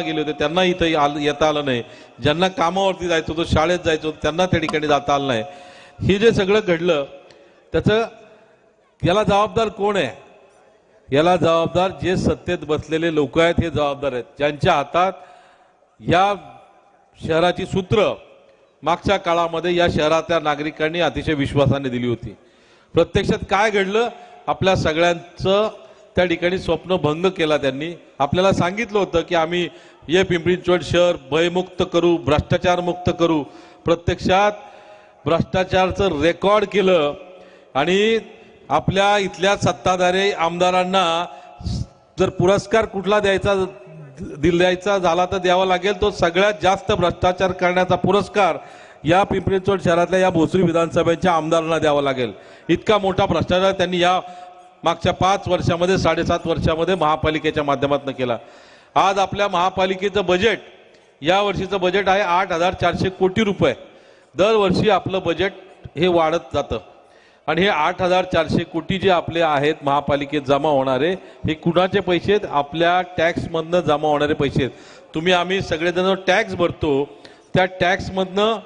गेले होते त्यांना इथं येता आलं नाही. ज्यांना कामावरती जायचं होतं शाळेत जायचं होतं त्यांना त्या ठिकाणी जाता आलं नाही. हे जे सगळं घडलं त्याचं याला जबाबदार कोण आहे? याला जबाबदार जे सत्तेत बसलेले लोक आहेत हे जबाबदार आहेत. ज्यांच्या हातात या शहराची सूत्र मागच्या काळामध्ये या शहरातल्या नागरिकांनी अतिशय विश्वासाने दिली होती. प्रत्यक्षात काय घडलं? आपल्या सगळ्यांचं त्या ठिकाणी स्वप्न भंग केला त्यांनी. आपल्याला सांगितलं होतं की आम्ही हे पिंपरी चिंचवड शहर भयमुक्त करू भ्रष्टाचार मुक्त करू. प्रत्यक्षात भ्रष्टाचारचं रेकॉर्ड केलं आणि आपल्या इथल्या सत्ताधारी आमदारांना जर पुरस्कार कुठला द्यायचा दिल द्यायचा झाला तर द्यावा लागेल. तो सगळ्यात जास्त भ्रष्टाचार करण्याचा पुरस्कार या पिंपरी चिंचवड शहरातल्या या भोसरी विधानसभेच्या आमदारांना द्यावा लागेल. इतका मोठा भ्रष्टाचार त्यांनी या मागच्या पाच वर्षामध्ये साडेसात वर्षामध्ये महापालिकेच्या माध्यमातून केला. आज आपल्या महापालिकेचं बजेट या वर्षीचं बजेट आहे आठ हजार चारशे कोटी रुपये. दरवर्षी आपलं बजेट हे वाढत जातं. आणि हे आठ हजार चारशे कोटी जे आपले आहेत महापालिकेत जमा होणारे हे कुणाचे पैसे आहेत? आपल्या टॅक्समधनं जमा होणारे पैसे आहेत. तुम्ही आम्ही सगळेजण टॅक्स भरतो. त्या टॅक्समधनं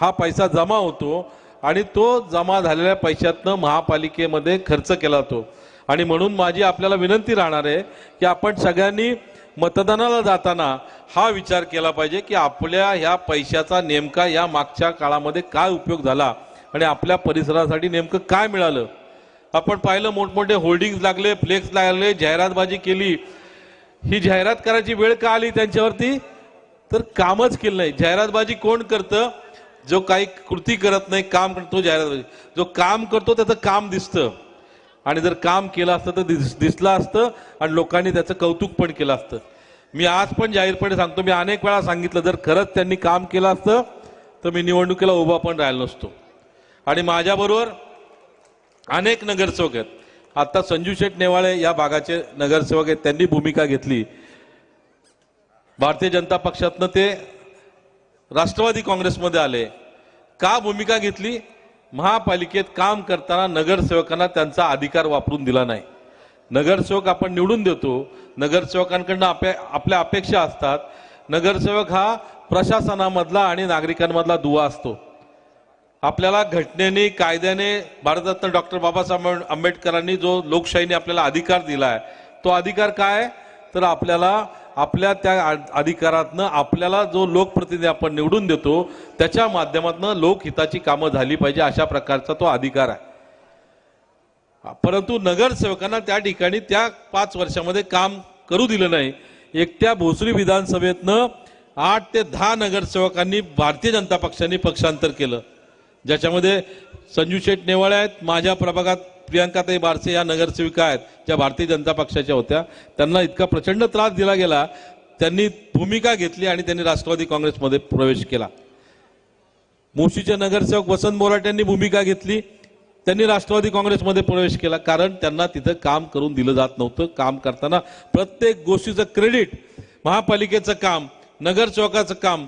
हा पैसा जमा होतो. आणि तो जमा झालेल्या पैशातनं महापालिकेमध्ये खर्च केला जातो आणि म्हणून माझी आपल्याला विनंती राहणार आहे की आपण सगळ्यांनी मतदानाला जाताना हा विचार केला पाहिजे की आपल्या ह्या पैशाचा नेमका या मागच्या काळामध्ये काय उपयोग झाला आणि आपल्या परिसरासाठी नेमकं काय मिळालं. आपण पाहिलं मोठमोठे होर्डिंग्ज लागले फ्लेक्स लागले जाहिरातबाजी केली. ही जाहिरात करायची वेळ का आली त्यांच्यावरती? तर कामच केलं नाही. जाहिरातबाजी कोण करतं? जो काही कृती करत नाही काम करतो जाहिरात जो काम करतो त्याचं काम दिसतं. आणि जर काम केलं असतं तर दिस दिसलं असतं आणि लोकांनी त्याचं कौतुक पण केलं असतं. मी आज पण जाहीरपणे सांगतो मी अनेक वेळा सांगितलं जर खरंच त्यांनी काम केलं असतं तर मी निवडणुकीला उभा पण राहिलो नसतो. आणि माझ्याबरोबर अनेक नगरसेवक आहेत. आता संजू शेठ नेवाळे या भागाचे नगरसेवक आहेत. त्यांनी भूमिका घेतली. भारतीय जनता पक्षातनं ते राष्ट्रवादी काँग्रेसमध्ये आले. का भूमिका घेतली? महापालिकेत काम करताना नगरसेवकांना त्यांचा अधिकार वापरून दिला नाही. नगरसेवक आपण निवडून देतो. नगरसेवकांकडनं आपल्या आपल्या अपेक्षा असतात. नगरसेवक हा प्रशासनामधला आणि नागरिकांमधला दुवा असतो. आपल्याला घटनेने कायद्याने भारतरत्न डॉक्टर बाबासाहेब आंबेडकरांनी जो लोकशाहीने आपल्याला अधिकार दिला आहे तो अधिकार काय? तर आपल्याला आपल्या त्या आ- अधिकारातनं आपल्याला जो लोकप्रतिनिधी आपण निवडून देतो त्याच्या माध्यमातून लोकहिताची कामं झाली पाहिजे अशा प्रकारचा तो अधिकार आहे. परंतु नगरसेवकांना त्या ठिकाणी त्या पाच वर्षामध्ये काम करू दिलं नाही. एकट्या भोसरी विधानसभेतनं आठ ते दहा नगरसेवकांनी भारतीय जनता पक्षाने पक्षांतर केलं. ज्याच्यामध्ये संजू शेठ नेवाळे आहेत माझ्या प्रभागात प्रियांकाताई बारसे या नगरसेविका आहेत ज्या भारतीय जनता पक्षाच्या होत्या. त्यांना इतका प्रचंड त्रास दिला गेला त्यांनी भूमिका घेतली आणि त्यांनी राष्ट्रवादी काँग्रेसमध्ये प्रवेश केला. मुशीचे नगरसेवक वसंत मोराट यांनी भूमिका घेतली त्यांनी राष्ट्रवादी काँग्रेसमध्ये प्रवेश केला कारण त्यांना तिथं काम करून दिलं जात नव्हतं. काम करताना प्रत्येक गोष्टीचं क्रेडिट महापालिकेचं काम नगरसेवकाचं काम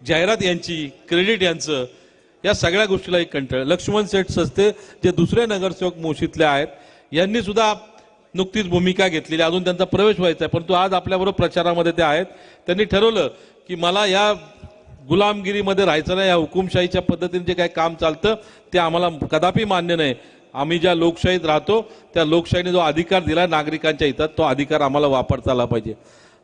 जाहिरात यांची क्रेडिट यांचं या सगळ्या गोष्टीला एक कंटाळ. लक्ष्मण सेठ सस्ते जे दुसरे नगरसेवक मोशीतले आहेत. यांनी सुद्धा नुकतीच भूमिका घेतलेली आहे. अजून त्यांचा प्रवेश व्हायचा आहे परंतु आज आपल्याबरोबर प्रचारामध्ये ते आहेत. त्यांनी ठरवलं की मला या गुलामगिरीमध्ये राहायचं नाही या हुकुमशाहीच्या पद्धतीने जे काही काम चालतं ते आम्हाला कदापि मान्य नाही. आम्ही ज्या लोकशाहीत राहतो त्या लोकशाहीने जो अधिकार दिला नागरिकांच्या हितात तो अधिकार आम्हाला वापरता आला पाहिजे.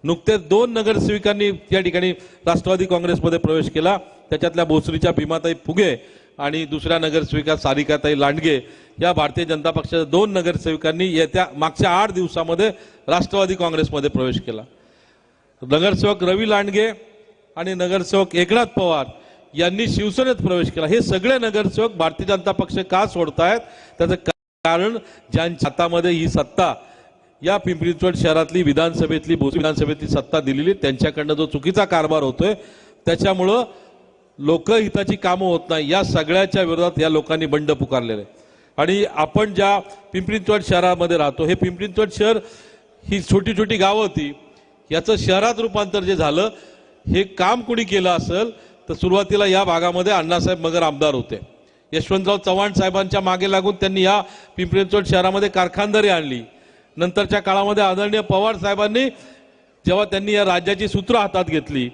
नुकतेच दोन नगरसेविकांनी या ठिकाणी राष्ट्रवादी काँग्रेसमध्ये प्रवेश केला. त्याच्यातल्या भोसरीच्या भीमाताई फुगे आणि दुसऱ्या नगरसेविका सारिकाताई लांडगे या भारतीय जनता पक्षाच्या दोन नगरसेविकांनी येत्या मागच्या आठ दिवसामध्ये राष्ट्रवादी काँग्रेसमध्ये प्रवेश केला. नगरसेवक रवी लांडगे आणि नगरसेवक एकनाथ पवार यांनी शिवसेनेत प्रवेश केला. हे सगळे नगरसेवक भारतीय जनता पक्ष का सोडतायत? त्याचं कारण ज्यांच्या हातामध्ये ही सत्ता या पिंपरी चिंचवड शहरातली विधानसभेतली भोसरी विधानसभेतली सत्ता दिलेली त्यांच्याकडनं जो चुकीचा कारभार होतोय त्याच्यामुळं लोकहिताची कामं होत नाही. या सगळ्याच्या विरोधात या लोकांनी बंड पुकारलेलं आहे आणि आपण ज्या पिंपरी चिंचवड शहरामध्ये राहतो हे पिंपरी चिंचवड शहर ही छोटी छोटी गावं होती. याचं शहरात रूपांतर जे झालं हे काम कुणी केलं असेल तर सुरुवातीला या भागामध्ये अण्णासाहेब मगर आमदार होते. यशवंतराव चव्हाण साहेबांच्या मागे लागून त्यांनी या पिंपरी चिंचवड शहरामध्ये कारखानदारी आणली. नंतरच्या काळामध्ये आदरणीय पवार साहेबांनी जेव्हा त्यांनी या राज्याची सूत्र हातात घेतली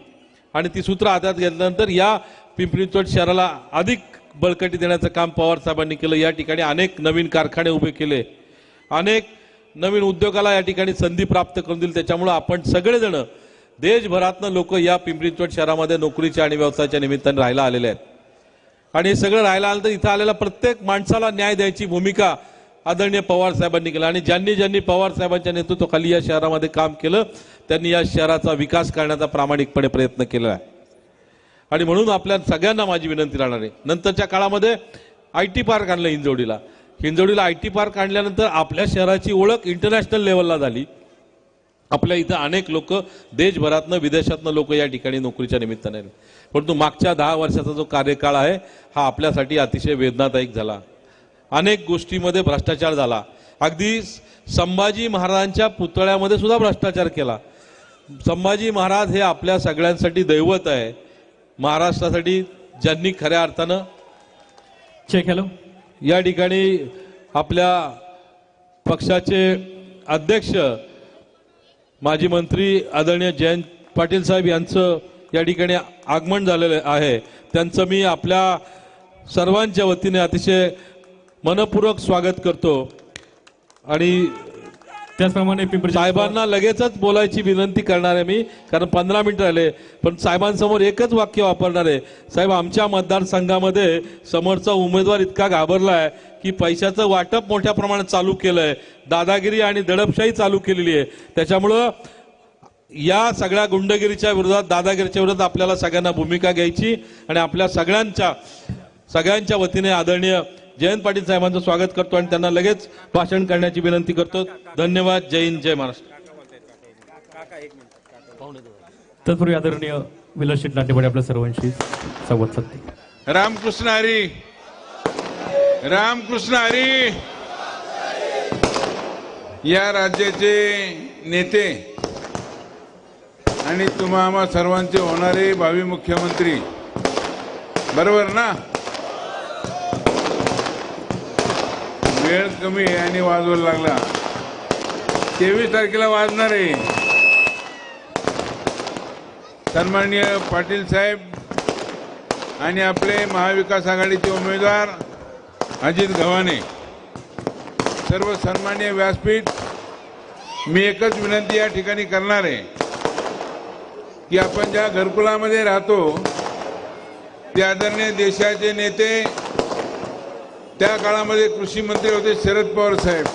आणि ती सूत्र हातात घेतल्यानंतर या पिंपरी चिंचवड शहराला अधिक बळकटी देण्याचं काम पवार साहेबांनी केलं. या ठिकाणी अनेक नवीन कारखाने उभे केले. अनेक नवीन उद्योगाला या ठिकाणी संधी प्राप्त करून दिली. त्याच्यामुळं आपण सगळेजण देशभरातनं लोक या पिंपरी चिंचवड शहरामध्ये नोकरीच्या आणि व्यवसायाच्या निमित्ताने राहायला आलेले आहेत. आणि हे सगळं राहायला आलं तर इथं आलेल्या प्रत्येक माणसाला न्याय द्यायची भूमिका आदरणीय पवार साहेबांनी केलं आणि ज्यांनी ज्यांनी पवार साहेबांच्या नेतृत्वाखाली या शहरामध्ये काम केलं त्यांनी या शहराचा विकास करण्याचा प्रामाणिकपणे प्रयत्न केला आहे. आणि म्हणून आपल्या सगळ्यांना माझी विनंती राहणार आहे. नंतरच्या काळामध्ये आय टी पार्क आणलं हिंजवडीला. हिंजवडीला आय टी पार्क आणल्यानंतर आपल्या शहराची ओळख इंटरनॅशनल लेवलला झाली. आपल्या इथं अनेक लोक देशभरातनं विदेशातनं लोक या ठिकाणी नोकरीच्या निमित्ताने परंतु मागच्या दहा वर्षाचा जो कार्यकाळ आहे हा आपल्यासाठी अतिशय वेदनादायक झाला. अनेक गोष्टीमध्ये भ्रष्टाचार झाला. अगदी संभाजी महाराजांच्या पुतळ्यामध्ये सुद्धा भ्रष्टाचार केला. संभाजी महाराज हे आपल्या सगळ्यांसाठी दैवत आहे. महाराष्ट्रासाठी ज्यांनी खऱ्या अर्थानं चेक हॅलो या ठिकाणी आपल्या पक्षाचे अध्यक्ष माजी मंत्री आदरणीय जयंत पाटील साहेब यांचं या ठिकाणी आगमन झालेलं आहे. त्यांचं मी आपल्या सर्वांच्या वतीने अतिशय मनपूर्वक स्वागत करतो. आणि त्याचप्रमाणे पिंपरी साहेबांना लगेचच बोलायची विनंती करणार आहे मी कारण पंधरा मिनिटं आले पण साहेबांसमोर एकच वाक्य वापरणार आहे. साहेब आमच्या मतदारसंघामध्ये समोरचा उमेदवार इतका घाबरला आहे की पैशाचं वाटप मोठ्या प्रमाणात चालू केलंय. दादागिरी आणि दडपशाही चालू केलेली आहे. त्याच्यामुळं या सगळ्या गुंडगिरीच्या विरोधात दादागिरीच्या विरोधात आपल्याला सगळ्यांना भूमिका घ्यायची आणि आपल्या सगळ्यांच्या सगळ्यांच्या वतीने आदरणीय जयंत पाटील साहेबांचं स्वागत करतो आणि त्यांना लगेच भाषण करण्याची विनंती करतो. धन्यवाद. जय हिंद जय महाराष्ट्र. तत्पूर्वी आदरणीय विलासशीट नाट्यवाडी आपल्या सर्वांशी संवाद साधते रामकृष्ण हरी. रामकृष्ण हरी. या राज्याचे नेते आणि तुम्हा आम्हा सर्वांचे होणारे भावी मुख्यमंत्री. बरोबर ना? वेळ कमी आहे आणि वाजवायला लागला. तेवीस तारखेला वाजणार आहे. सन्माननीय पाटील साहेब आणि आपले महाविकास आघाडीचे उमेदवार अजित गव्हाणे. सर्व सन्मान्य व्यासपीठ मी एकच विनंती या ठिकाणी करणार आहे की आपण ज्या घरकुलामध्ये राहतो ते आदरणीय देशाचे नेते त्या काळामध्ये कृषी मंत्री होते शरद पवार साहेब.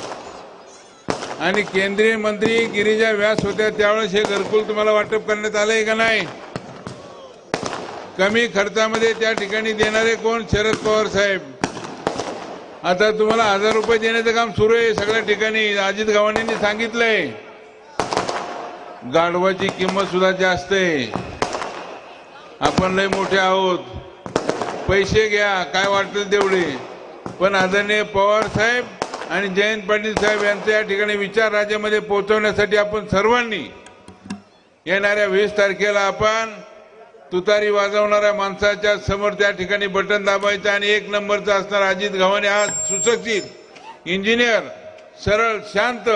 आणि केंद्रीय मंत्री गिरिजा व्यास होत्या त्यावेळेस हे घरकुल तुम्हाला वाटप करण्यात आलंय का नाही? कमी खर्चामध्ये त्या ठिकाणी देणारे कोण? शरद पवार साहेब. आता तुम्हाला हजार रुपये देण्याचं काम सुरू आहे सगळ्या ठिकाणी. अजित गव्हाणींनी सांगितलंय. गाढवाची किंमत सुद्धा जास्त आहे. आपण लय मोठे आहोत. पैसे घ्या काय वाटेल तेवढे. पण आदरणीय पवार साहेब आणि जयंत पाटील साहेब यांचा या ठिकाणी विचार राज्यामध्ये पोहोचवण्यासाठी आपण सर्वांनी येणाऱ्या वीस तारखेला आपण तुतारी वाजवणाऱ्या माणसाच्या समोर त्या ठिकाणी बटन दाबायचं आणि एक नंबरचा असणार अजित गव्हाणे हा सुशिक्षित इंजिनियर सरळ शांत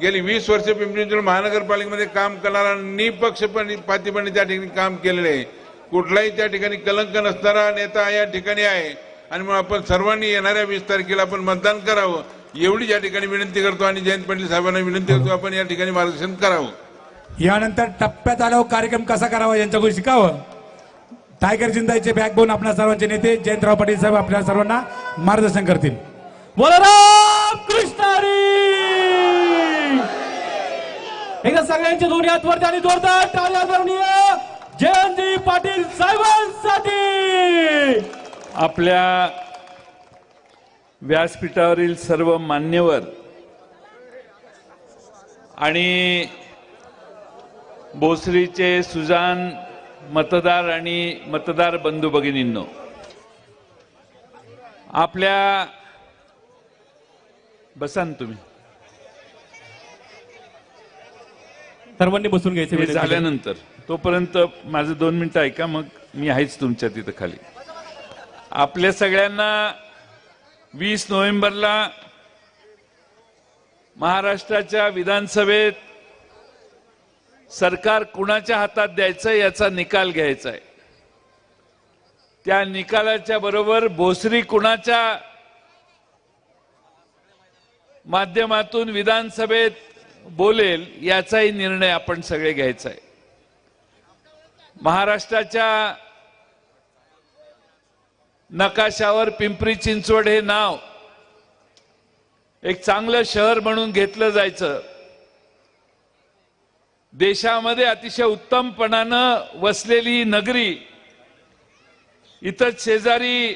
गेली वीस वर्ष पिंपरी चिंचवड महानगरपालिकेमध्ये काम करणारा निपक्षपणे पातीपणे त्या ठिकाणी काम केलेले आहे. कुठलाही त्या ठिकाणी कलंक नसणारा नेता या ठिकाणी आहे. आणि मग आपण सर्वांनी येणाऱ्या वीस तारखेला आपण मतदान करावं. एवढी या ठिकाणी विनंती करतो आणि जयंत पाटील साहेबांना विनंती करतो आपण या ठिकाणी मार्गदर्शन करावं. यानंतर टप्प्यात आल्यावर कार्यक्रम कसा करावा यांच्याकडून शिकावं? टायगर जिंदाईचे बॅकबोन आपल्या सर्वांचे नेते जयंतराव पाटील साहेब आपल्या सर्वांना मार्गदर्शन करतील. बोलराम कृष्णारी! एकदा सगळ्यांचे दोन्ही हात वरती आणि जोरदार टाळ्या जयंतजी पाटील साहेबांसाठी! आपल्या व्यासपीठावरील सर्व मान्यवर आणि भोसरीचे सुजान मतदार आणि मतदार बंधू भगिनींनो आपल्या बसा ना तुम्ही सर्वांनी बसून घ्यायचे. झाल्यानंतर तोपर्यंत माझं दोन मिनिटं ऐका मग मी आहेच तुमच्या तिथं खाली आपल्या सगळ्यांना वीस नोव्हेंबरला महाराष्ट्राच्या विधानसभेत सरकार कुणाच्या हातात द्यायचं याचा निकाल घ्यायचा आहे. त्या निकालाच्या बरोबर भोसरी कुणाच्या माध्यमातून विधानसभेत बोलेल याचाही निर्णय आपण सगळे घ्यायचा आहे. महाराष्ट्राच्या नकाशावर पिंपरी चिंचवड हे नाव. एक चांगलं शहर म्हणून घेतलं जायचं. देशामध्ये अतिशय उत्तमपणानं वसलेली नगरी इथंच शेजारी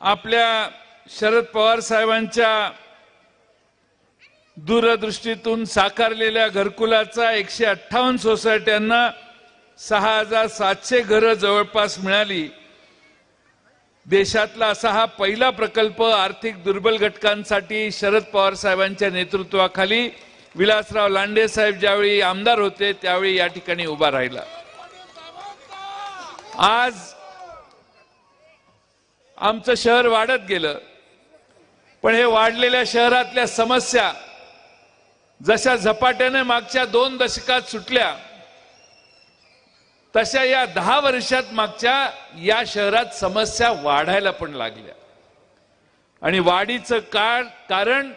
आपल्या शरद पवार साहेबांच्या दूरदृष्टीतून साकारलेल्या घरकुलाचा एकशे अठ्ठावन्न सोसायट्यांना सहा हजार सातशे घरं जवळपास मिळाली. देशातला असा हा पहिला प्रकल्प आर्थिक दुर्बल घटकांसाठी शरद पवार साहेबांच्या नेतृत्वाखाली विलासराव लांडे साहेब ज्यावेळी आमदार होते त्यावेळी या ठिकाणी उभा राहिला. आज आमचं शहर वाढत गेलं. पण हे वाढलेल्या शहरातल्या समस्या जशा झपाट्याने मागच्या दोन दशकात सुटल्या तशा या दहा वर्षात मागच्या या शहरात समस्या वाढायला पण लागल्या. आणि वाढीचं काळ कारण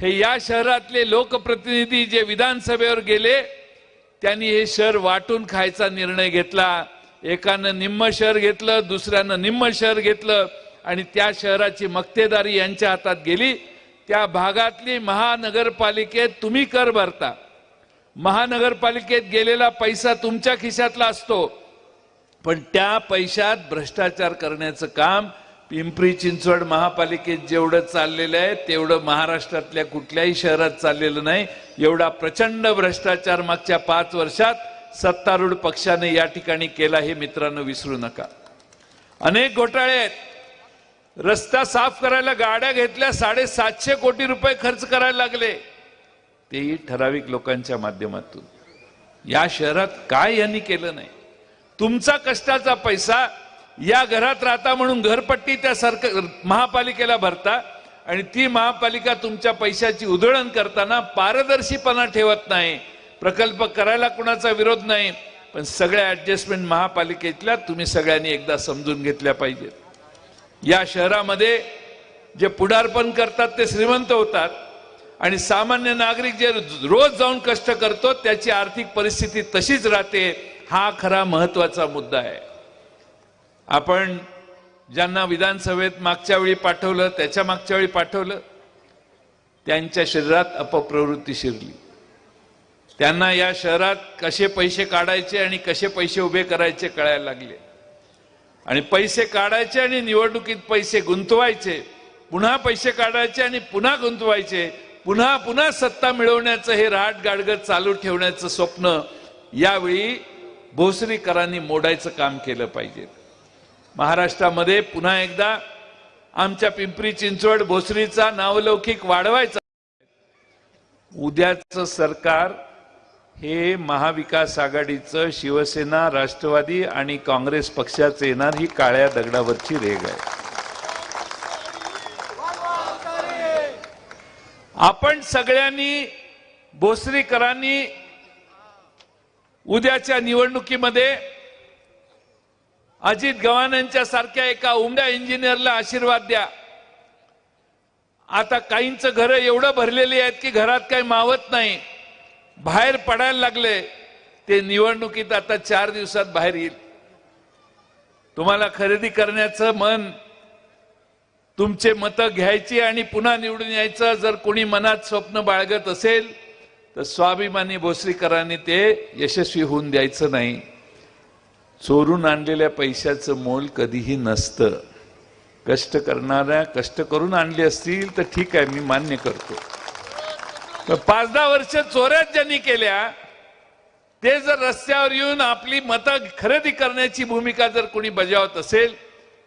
हे या शहरातले लोकप्रतिनिधी जे विधानसभेवर गेले त्यांनी हे शहर वाटून खायचा निर्णय घेतला. एकानं निम्म शहर घेतलं दुसऱ्यानं निम्म शहर घेतलं आणि त्या शहराची मक्तेदारी यांच्या हातात गेली. त्या भागातली महानगरपालिकेत तुम्ही कर भरता. महानगरपालिकेत गेलेला पैसा तुमच्या खिशातला असतो. पण त्या पैशात भ्रष्टाचार करण्याचं काम पिंपरी चिंचवड महापालिकेत जेवढं चाललेलं आहे तेवढं महाराष्ट्रातल्या कुठल्याही शहरात चाललेलं नाही. एवढा प्रचंड भ्रष्टाचार मागच्या पाच वर्षात सत्तारूढ पक्षाने या ठिकाणी केला हे मित्रांनो विसरू नका. अनेक घोटाळे आहेत. रस्ता साफ करायला गाड्या घेतल्या साडेसातशे कोटी रुपये खर्च करायला लागले. तेही ठराविक लोकांच्या माध्यमातून. या शहरात काय यांनी केलं नाही? तुमचा कष्टाचा पैसा या घरात राहता म्हणून घरपट्टी त्या सरकार महापालिकेला भरता आणि ती महापालिका तुमच्या पैशाची उधळण करताना पारदर्शीपणा ठेवत नाही. प्रकल्प करायला कुणाचा विरोध नाही. पण सगळ्या ऍडजस्टमेंट महापालिकेतल्या तुम्ही सगळ्यांनी एकदा समजून घेतल्या पाहिजेत. या शहरामध्ये जे पुढारपण करतात ते श्रीमंत होतात. आणि सामान्य नागरिक जे रोज जाऊन कष्ट करतो त्याची आर्थिक परिस्थिती तशीच राहते हा खरा महत्त्वाचा मुद्दा आहे. आपण ज्यांना विधानसभेत मागच्या वेळी पाठवलं त्याच्या मागच्या वेळी पाठवलं त्यांच्या शरीरात अपप्रवृत्ती शिरली. त्यांना या शहरात कसे पैसे काढायचे आणि कसे पैसे उभे करायचे कळायला लागले. आणि पैसे काढायचे आणि निवडणुकीत पैसे गुंतवायचे पुन्हा पैसे काढायचे आणि पुन्हा गुंतवायचे पुन्हा पुन्हा सत्ता मिळवण्याचं हे राट गाडगत चालू ठेवण्याचं स्वप्न यावेळी भोसरीकरांनी मोडायचं काम केलं पाहिजे. महाराष्ट्रामध्ये पुन्हा एकदा आमच्या पिंपरी चिंचवड भोसरीचा नावलौकिक वाढवायचा. उद्याचं सरकार हे महाविकास आघाडीचं शिवसेना राष्ट्रवादी आणि काँग्रेस पक्षाचं येणार ही काळ्या दगडावरची रेग आहे. आपण सगळ्यांनी भोसरीकरांनी उद्याच्या निवडणुकीमध्ये अजित गव्हाणांच्या सारख्या एका उमड्या इंजिनियरला आशीर्वाद द्या. आता काहींचं घरं एवढं भरलेली आहेत की घरात काही मावत नाही. बाहेर पडायला लागले ते निवडणुकीत आता चार दिवसात बाहेर येईल. तुम्हाला खरेदी करण्याचं मन तुमचे मतं घ्यायची आणि पुन्हा निवडून यायचं. जर कोणी मनात स्वप्न बाळगत असेल तर स्वाभिमानी भोसरीकरांनी ते यशस्वी होऊन द्यायचं नाही. चोरून आणलेल्या पैशाचं मोल कधीही नसतं. कष्ट करणाऱ्या कष्ट करून आणली असतील तर ठीक आहे मी मान्य करतो. पाच दहा वर्ष चोऱ्यात ज्यांनी केल्या ते जर रस्त्यावर येऊन आपली मतं खरेदी करण्याची भूमिका जर कोणी बजावत असेल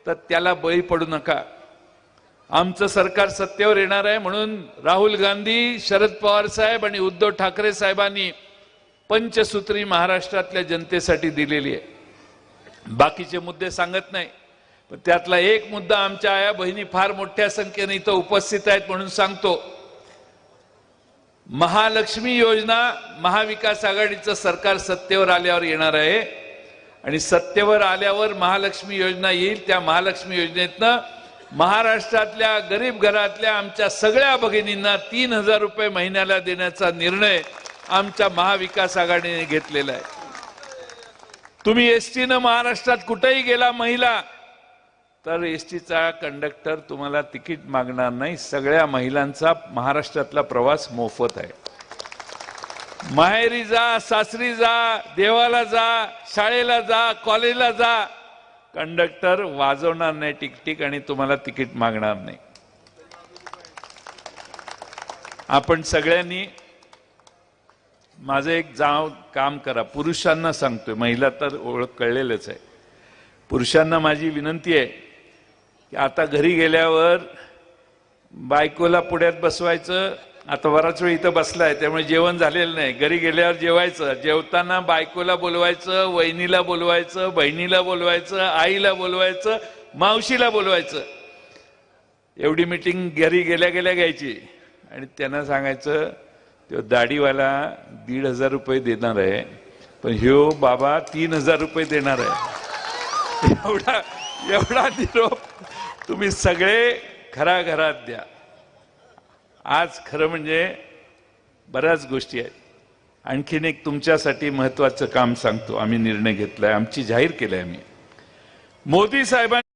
तर त्याला बळी पडू नका. आमचं सरकार सत्तेवर येणार आहे म्हणून राहुल गांधी शरद पवार साहेब आणि उद्धव ठाकरे साहेबांनी पंचसूत्री महाराष्ट्रातल्या जनतेसाठी दिलेली आहे. बाकीचे मुद्दे सांगत नाही. पण त्यातला एक मुद्दा आमच्या आया बहिणी फार मोठ्या संख्येने इथं उपस्थित आहेत म्हणून सांगतो. महालक्ष्मी योजना महाविकास आघाडीचं सरकार सत्तेवर आल्यावर येणार आहे. आणि सत्तेवर आल्यावर महालक्ष्मी योजना येईल. त्या महालक्ष्मी योजनेतनं महाराष्ट्रातल्या गरीब घरातल्या आमच्या सगळ्या भगिनींना तीन हजार रुपये महिन्याला देण्याचा निर्णय आमच्या महाविकास आघाडीने घेतलेला आहे. तुम्ही एस टीनं महाराष्ट्रात कुठेही गेला महिला तर एस टीचा कंडक्टर तुम्हाला तिकीट मागणार नाही. सगळ्या महिलांचा महाराष्ट्रातला प्रवास मोफत आहे. माहेरी जा सासरी जा देवाला जा शाळेला जा कॉलेजला जा कंडक्टर वाजवणार नाही टिकटिक आणि तुम्हाला तिकीट मागणार नाही. आपण सगळ्यांनी माझं एक जाव काम करा. पुरुषांना सांगतोय महिला तर ओळख कळलेलंच आहे. पुरुषांना माझी विनंती आहे की आता घरी गेल्यावर बायकोला पुढ्यात बसवायचं आता बराच वेळ इथं बसलाय त्यामुळे जेवण झालेलं नाही. घरी गेल्यावर जेवायचं. जेवताना बायकोला बोलवायचं वहिनीला बोलवायचं बहिणीला बोलवायचं आईला बोलवायचं मावशीला बोलवायचं. एवढी मिटिंग घरी गेल्या गेल्या घ्यायची. आणि त्यांना सांगायचं तो दाढीवाला दीड हजार रुपये देणार आहे पण ह्यो बाबा तीन हजार रुपये देणार आहे. एवढा एवढा निरोप तुम्ही सगळे घराघरात द्या. आज खरं म्हणजे बऱ्याच गोष्टी आहेत. आणखीन एक तुमच्यासाठी महत्वाचं काम सांगतो. आम्ही निर्णय घेतलाय. आमची जाहीर केलंय आम्ही. मोदी साहेबांनी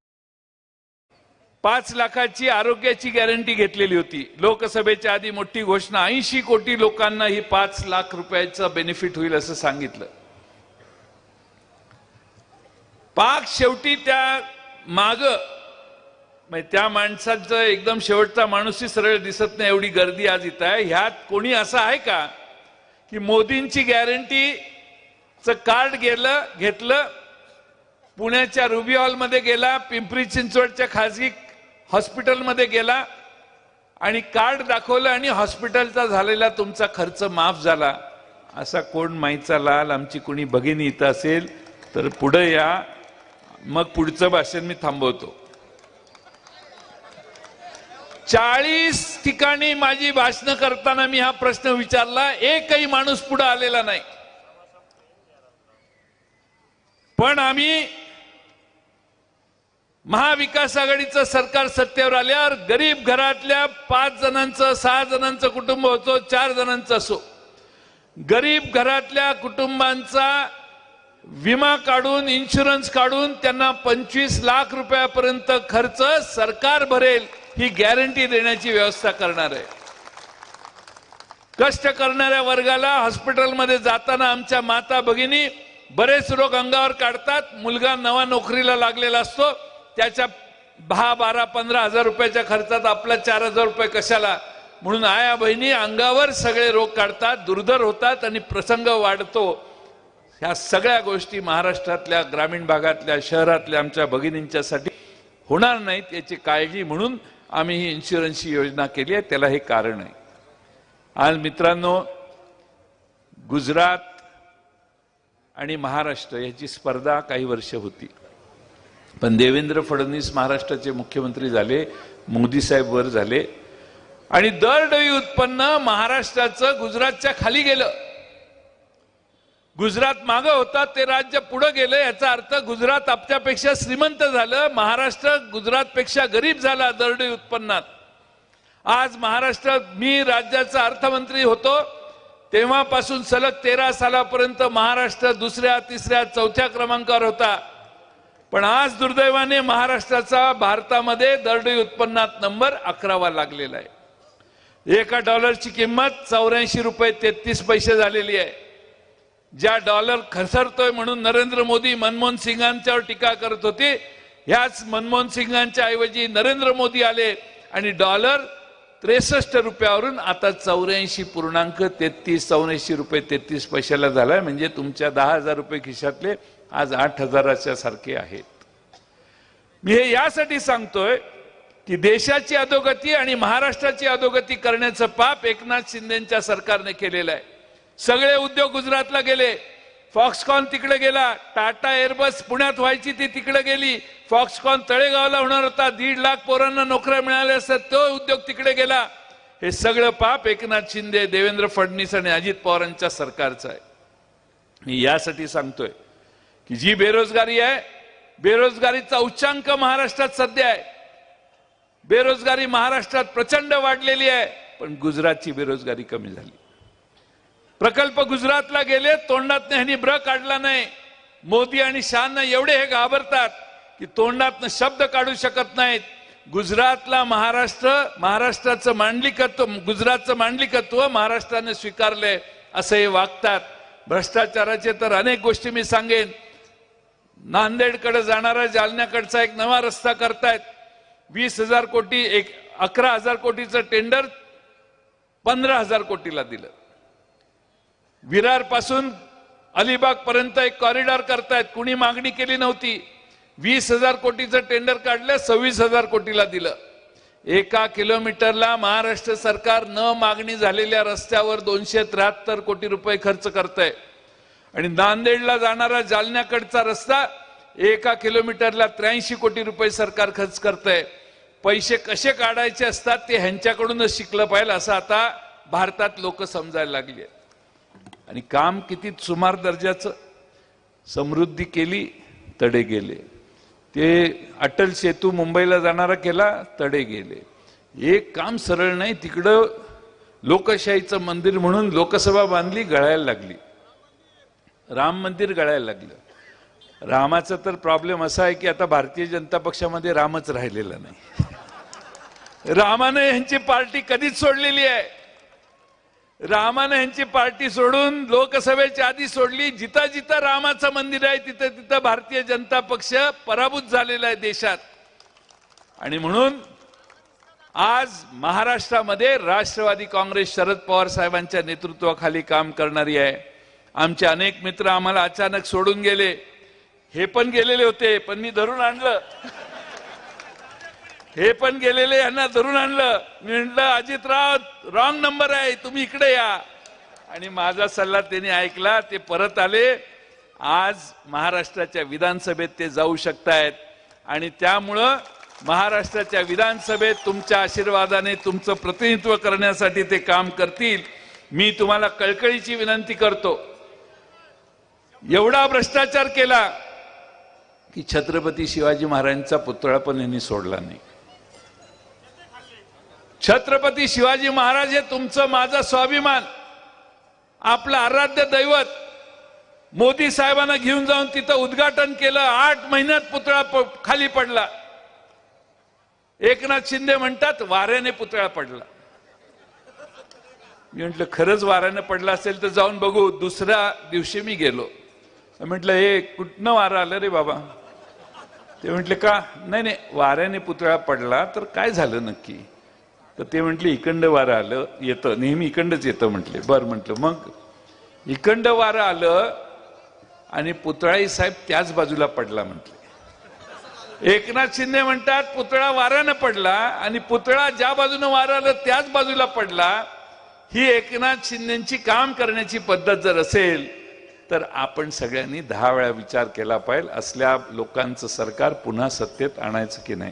पाच लाखाची आरोग्याची गॅरंटी घेतलेली होती. लोकसभेच्या आधी मोठी घोषणा. ऐंशी कोटी लोकांना ही पाच लाख रुपयाचं बेनिफिट होईल असं सांगितलं. पाक शेवटी त्या माग म्हणजे त्या माणसाचं एकदम शेवटचा माणूसही सरळ दिसत नाही एवढी गर्दी आज इथं आहे. ह्यात कोणी असं आहे का की मोदींची गॅरंटीचं कार्ड गेलं घेतलं पुण्याच्या रुबी हॉलमध्ये गेला पिंपरी चिंचवडच्या खाजगी हॉस्पिटलमध्ये गेला आणि कार्ड दाखवलं आणि हॉस्पिटलचा झालेला तुमचा खर्च माफ झाला असा कोण माईचा लाल आमची कोणी भगिनी इथं असेल तर पुढं या. मग पुढचं भाषण मी थांबवतो. चाळीस ठिकाणी माझी भाषणं करताना मी हा प्रश्न विचारला एकही माणूस पुढे आलेला नाही. पण आम्ही महाविकास आघाडीचं सरकार सत्तेवर आल्यावर गरीब घरातल्या पाच जणांचं सहा जणांचं कुटुंब होतो चार जणांचं असो. गरीब घरातल्या कुटुंबांचा विमा काढून इन्शुरन्स काढून त्यांना पंचवीस लाख रुपयापर्यंत खर्च सरकार भरेल. ही गॅरंटी देण्याची व्यवस्था करणार आहे. कष्ट करणाऱ्या वर्गाला हॉस्पिटलमध्ये जाताना आमच्या माता भगिनी बरेच रोग अंगावर काढतात. मुलगा नवा नोकरीला लागलेला असतो. त्याच्या दहा बारा पंधरा हजार रुपयाच्या खर्चात आपला चार हजार रुपये कशाला? म्हणून आया बहिणी अंगावर सगळे रोग काढतात दुर्धर होतात आणि प्रसंग वाढतो. ह्या सगळ्या गोष्टी महाराष्ट्रातल्या ग्रामीण भागातल्या शहरातल्या आमच्या भगिनींच्यासाठी होणार नाहीत याची काळजी म्हणून आम्ही ही इन्शुरन्सची योजना केली आहे त्याला हे कारण आहे. आज मित्रांनो गुजरात आणि महाराष्ट्र याची स्पर्धा काही वर्ष होती. पण देवेंद्र फडणवीस महाराष्ट्राचे मुख्यमंत्री झाले मोदी साहेब वर झाले. आणि दरडोई उत्पन्न महाराष्ट्राचं गुजरातच्या खाली गेलं. गुजरात मागं होता ते राज्य पुढं गेलं याचा अर्थ गुजरात आपल्यापेक्षा श्रीमंत झालं महाराष्ट्र गुजरातपेक्षा गरीब झाला दरडोई उत्पन्नात. आज महाराष्ट्र मी राज्याचा अर्थमंत्री होतो तेव्हापासून सलग तेरा सालापर्यंत महाराष्ट्र दुसऱ्या तिसऱ्या चौथ्या क्रमांकावर होता. पण आज दुर्दैवाने महाराष्ट्राचा भारतामध्ये दरडोई उत्पन्नात नंबर अकरावा लागलेला आहे. एका डॉलरची किंमत चौऱ्याऐंशी रुपये तेहतीस पैसे झालेली आहे. ज्या डॉलर खसरतोय म्हणून नरेंद्र मोदी मनमोहन सिंगांच्यावर टीका करत होते ह्याच मनमोहन सिंगांच्या ऐवजी नरेंद्र मोदी आले आणि डॉलर त्रेसष्ट रुपयावरून आता चौऱ्याऐंशी पूर्णांक तेहतीस चौऱ्याऐंशी रुपये तेहतीस पैशाला झालाय. म्हणजे तुमच्या दहा हजार रुपये खिशातले आज आठ हजाराच्या सारखे आहेत. मी हे यासाठी सांगतोय की देशाची अधोगती आणि महाराष्ट्राची अधोगती करण्याचं पाप एकनाथ शिंदेच्या सरकारने केलेलं आहे. सगळे उद्योग गुजरातला गेले. फॉक्सकॉन तिकडे गेला. टाटा एअरबस पुण्यात व्हायची ती तिकडे गेली. फॉक्सकॉन तळेगावला होणार होता. दीड लाख पोरांना नोकऱ्या मिळाल्या असतात तो उद्योग तिकडे गेला. हे सगळं पाप एकनाथ शिंदे देवेंद्र फडणवीस आणि अजित पवारांच्या सरकारचं आहे. मी यासाठी सांगतोय की जी बेरोजगारी आहे बेरोजगारीचा उच्चांक महाराष्ट्रात सध्या आहे. बेरोजगारी महाराष्ट्रात प्रचंड वाढलेली आहे पण गुजरातची बेरोजगारी कमी झाली. प्रकल्प गुजरातला गेले तोंडात ह्यांनी ब्र काढला नाही. मोदी आणि शहाना एवढे हे घाबरतात की तोंडातनं शब्द काढू शकत नाहीत. गुजरातला महाराष्ट्र महाराष्ट्राचं मांडलिकत्व गुजरातचं मांडलिकत्व महाराष्ट्राने स्वीकारलंय असं हे वागतात. भ्रष्टाचाराचे तर अनेक गोष्टी मी सांगेन. नांदेडकडे जाणारा जालन्याकडचा एक नवा रस्ता करतायत. वीस हजार कोटी एक अकरा हजार कोटीचं टेंडर पंधरा हजार कोटीला दिलं. विरारपासून अलिबाग पर्यंत एक कॉरिडॉर करतायत. कुणी मागणी केली नव्हती. वीस हजार कोटीचं टेंडर काढलं सव्वीस हजार कोटीला दिलं. एका किलोमीटरला महाराष्ट्र सरकार न मागणी झालेल्या रस्त्यावर दोनशे त्र्याहत्तर कोटी रुपये खर्च करतंय. आणि नांदेडला जाणारा जालन्याकडचा रस्ता एका किलोमीटरला त्र्याऐंशी कोटी रुपये सरकार खर्च करतंय. पैसे कसे काढायचे असतात ते ह्यांच्याकडूनच शिकलं पाहिजे असं आता भारतात लोक समजायला लागली आहेत. आणि काम किती सुमार दर्जाचं. समृद्धी केली तडे गेले. ते अटल सेतू मुंबईला जाणारा केला तडे गेले. एक काम सरळ नाही तिकडं लोकशाहीचं मंदिर म्हणून लोकसभा बांधली गळायला लागली. राम मंदिर गळायला लागलं. रामाचा तर प्रॉब्लेम असा आहे की आता भारतीय जनता पक्षामध्ये रामच राहिलेला नाही. रामाने यांची पार्टी कधीच सोडलेली आहे. रामानं यांची पार्टी सोडून लोकसभेच्या आधी सोडली. जिथं जिथं रामाचं मंदिर आहे तिथं तिथं भारतीय जनता पक्ष पराभूत झालेला आहे देशात. आणि म्हणून आज महाराष्ट्रामध्ये राष्ट्रवादी काँग्रेस शरद पवार साहेबांच्या नेतृत्वाखाली काम करणारी आहे. आमचे अनेक मित्र आम्हाला अचानक सोडून गेले. हे पण गेलेले होते पण मी धरून आणलं. हे पण गेलेले यांना धरून आणलं. मी म्हटलं अजितराव रॉंग नंबर आहे तुम्ही इकडे या. आणि माझा सल्ला त्यांनी ऐकला ते परत आले. आज महाराष्ट्राच्या विधानसभेत ते जाऊ शकतायत. आणि त्यामुळं महाराष्ट्राच्या विधानसभेत तुमच्या आशीर्वादाने तुमचं प्रतिनिधित्व करण्यासाठी ते काम करतील. मी तुम्हाला कळकळीची विनंती करतो. एवढा भ्रष्टाचार केला की छत्रपती शिवाजी महाराजांचा पुतळा पण यांनी सोडला नाही. छत्रपती शिवाजी महाराज हे तुमचं माझा स्वाभिमान आपलं आराध्य दैवत. मोदी साहेबांना घेऊन जाऊन तिथं उद्घाटन केलं आठ महिन्यात पुतळा प- खाली पडला. एकनाथ शिंदे म्हणतात वाऱ्याने पुतळा पडला. मी म्हटलं खरंच वाऱ्याने पडला असेल तर जाऊन बघू दुसऱ्या दिवशी मी गेलो. म्हटलं हे कुठनं वारं आलं रे बाबा? ते म्हटले का? नाही नाही वाऱ्याने पुतळा पडला तर काय झालं नक्की? तर ते म्हटले इकंड वारं आलं येतं. नेहमी इकंडच येतं म्हटले. बर म्हटलं मग? इकंड वारं आलं आणि पुतळाई साहेब त्याच बाजूला पडला म्हटले. एकनाथ शिंदे म्हणतात पुतळा वाऱ्यानं पडला आणि पुतळा ज्या बाजूनं वारं आलं त्याच बाजूला पडला. ही एकनाथ शिंदेची काम करण्याची पद्धत जर असेल तर आपण सगळ्यांनी दहा वेळा विचार केला पाहिजे असल्या लोकांचं सरकार पुन्हा सत्तेत आणायचं की नाही?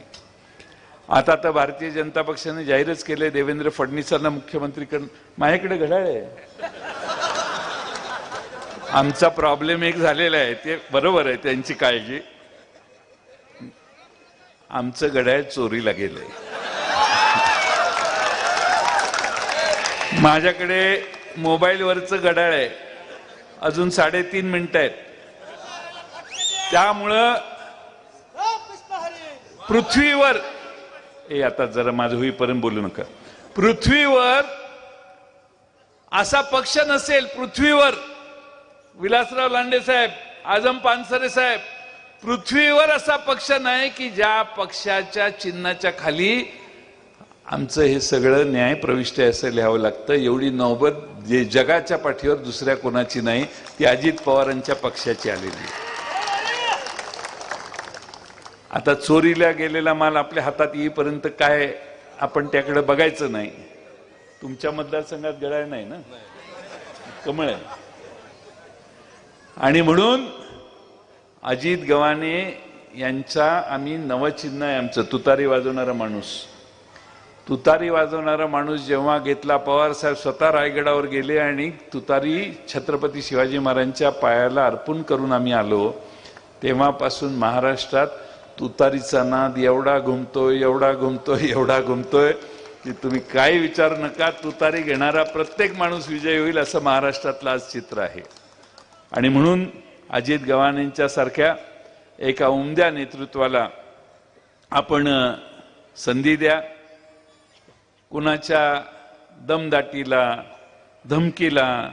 आता आता भारतीय जनता पक्षाने जाहीरच केले देवेंद्र फडणवीसांना मुख्यमंत्री कर माझ्याकडे घड्याळ आहे. आमचा प्रॉब्लेम एक झालेला आहे. ते बरोबर आहे त्यांची काळजी. आमचं घड्याळ चोरीला गेलंय. माझ्याकडे मोबाईलवरचं घड्याळ आहे. अजून साडेतीन मिनिटं आहेत. त्यामुळं पृथ्वीवर ए आता जरा माझं होईपर्यंत बोलू नका. पृथ्वीवर असा पक्ष नसेल पृथ्वीवर. विलासराव लांडे साहेब आजम पानसरे साहेब पृथ्वीवर असा पक्ष नाही की ज्या पक्षाच्या चिन्हाच्या खाली आमचं हे सगळं न्याय प्रविष्ट आहे असं लिहावं लागतं. एवढी नौबत जे जगाच्या पाठीवर दुसऱ्या कोणाची नाही ती अजित पवारांच्या पक्षाची आलेली आहे. आता चोरीला गेलेला माल आपल्या हातात येईपर्यंत काय आपण त्याकडे बघायचं नाही. तुमच्या मतदारसंघात गळाय नाही ना? कमळ आहे. आणि म्हणून अजित गव्हाणे यांचा आम्ही नवचिन्ह आहे आमचं. तुतारी वाजवणारा माणूस. तुतारी वाजवणारा माणूस जेव्हा घेतला पवार साहेब स्वतः रायगडावर गेले आणि तुतारी छत्रपती शिवाजी महाराजांच्या पायाला अर्पण करून आम्ही आलो तेव्हापासून महाराष्ट्रात तुतारीचा नाद एवढा घुमतोय एवढा घुमतोय एवढा घुमतोय की तुम्ही काही विचार नका तुतारी घेणारा प्रत्येक माणूस विजयी होईल असं महाराष्ट्रातलं आज चित्र आहे. आणि म्हणून अजित गव्हाणेंच्या सारख्या एका उमद्या नेतृत्वाला आपण संधी द्या. कुणाच्या दमदाटीला धमकीला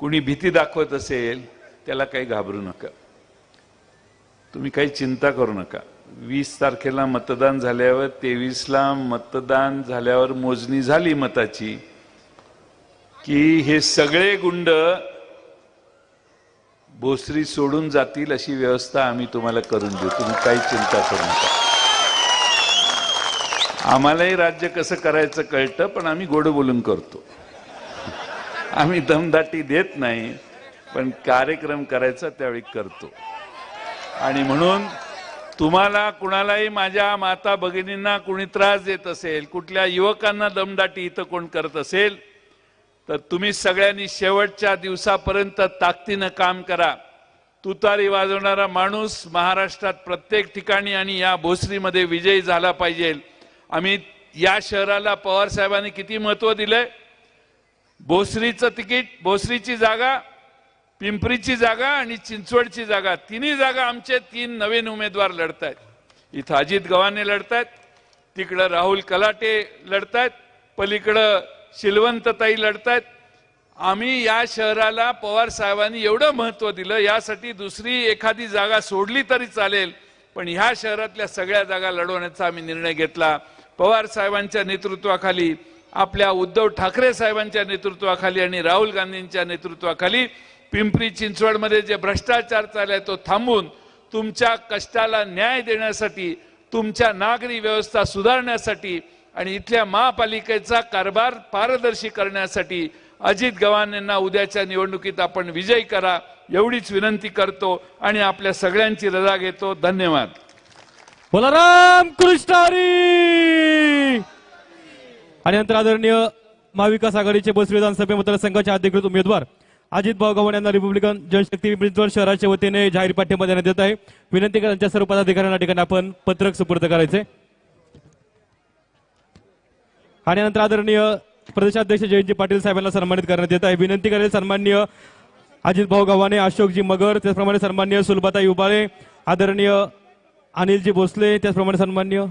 कुणी भीती दाखवत असेल त्याला काही घाबरू नका. तुम्ही काही चिंता करू नका. वीस तारखेला मतदान झाल्यावर तेवीसला मतदान झाल्यावर मोजणी झाली मताची की हे सगळे गुंड भोसरी सोडून जातील अशी व्यवस्था आम्ही तुम्हाला करून देऊ. तुम्ही काही चिंता करू नका. आम्हालाही राज्य कसं करायचं कळतं पण आम्ही गोड बोलून करतो. आम्ही दमदाटी देत नाही पण कार्यक्रम करायचा त्यावेळी करतो. आणि म्हणून तुम्हाला कुणालाही माझ्या माता भगिनींना कुणी त्रास देत असेल कुठल्या युवकांना दमदाटी इथं कोण करत असेल तर तुम्ही सगळ्यांनी शेवटच्या दिवसापर्यंत ताकदीनं काम करा. तुतारी वाजवणारा माणूस महाराष्ट्रात प्रत्येक ठिकाणी आणि या भोसरीमध्ये विजयी झाला पाहिजे. आम्ही या शहराला पवार साहेबांनी किती महत्त्व दिलंय? भोसरीचं तिकीट भोसरीची जागा पिंपरीची जागा आणि चिंचवडची जागा. तिन्ही जागा आमचे तीन नवीन उमेदवार लढत आहेत इथं अजित गव्हाणे लढतायत तिकडं राहुल कलाटे लढतायत पलीकडं शिलवंतताई लढतायत. आम्ही या शहराला पवार साहेबांनी एवढं महत्त्व दिलं यासाठी दुसरी एखादी जागा सोडली तरी चालेल पण ह्या शहरातल्या सगळ्या जागा लढवण्याचा आम्ही निर्णय घेतला. पवार साहेबांच्या नेतृत्वाखाली आपल्या उद्धव ठाकरे साहेबांच्या नेतृत्वाखाली आणि राहुल गांधींच्या नेतृत्वाखाली पिंपरी चिंचवडमध्ये जे भ्रष्टाचार चाललाय तो थांबून तुमच्या कष्टाला न्याय देण्यासाठी तुमच्या नागरी व्यवस्था सुधारण्यासाठी आणि इथल्या महापालिकेचा कारभार पारदर्शी करण्यासाठी अजित गव्हाण यांना उद्याच्या निवडणुकीत आपण विजयी करा एवढीच विनंती करतो आणि आपल्या सगळ्यांची रजा घेतो. धन्यवाद. बोला राम कृष्ण हरी आणि नंतर आदरणीय महाविकास आघाडीचे भोसरी विधानसभे मतदारसंघाचे अधिकृत उमेदवार अजित भाऊ गव्हाण यांना रिपब्लिकन जनशक्ती पिंपरी शहराच्या वतीने जाहीर पाठिंबा देण्यात येत आहे. विनंती करा त्यांच्या सर्व पदाधिकाऱ्यांना ठिकाणी आपण पत्रक सुपूर्द करायचे. आणि नंतर आदरणीय प्रदेशाध्यक्ष जयंतजी पाटील साहेबांना सन्मानित करण्यात येत आहे. विनंती करेल सन्माननीय अजित भाऊ गव्हाणे अशोकजी मगर त्याचप्रमाणे सन्माननीय सुलभाताई उबाळे आदरणीय अनिलजी भोसले त्याचप्रमाणे सन्माननीय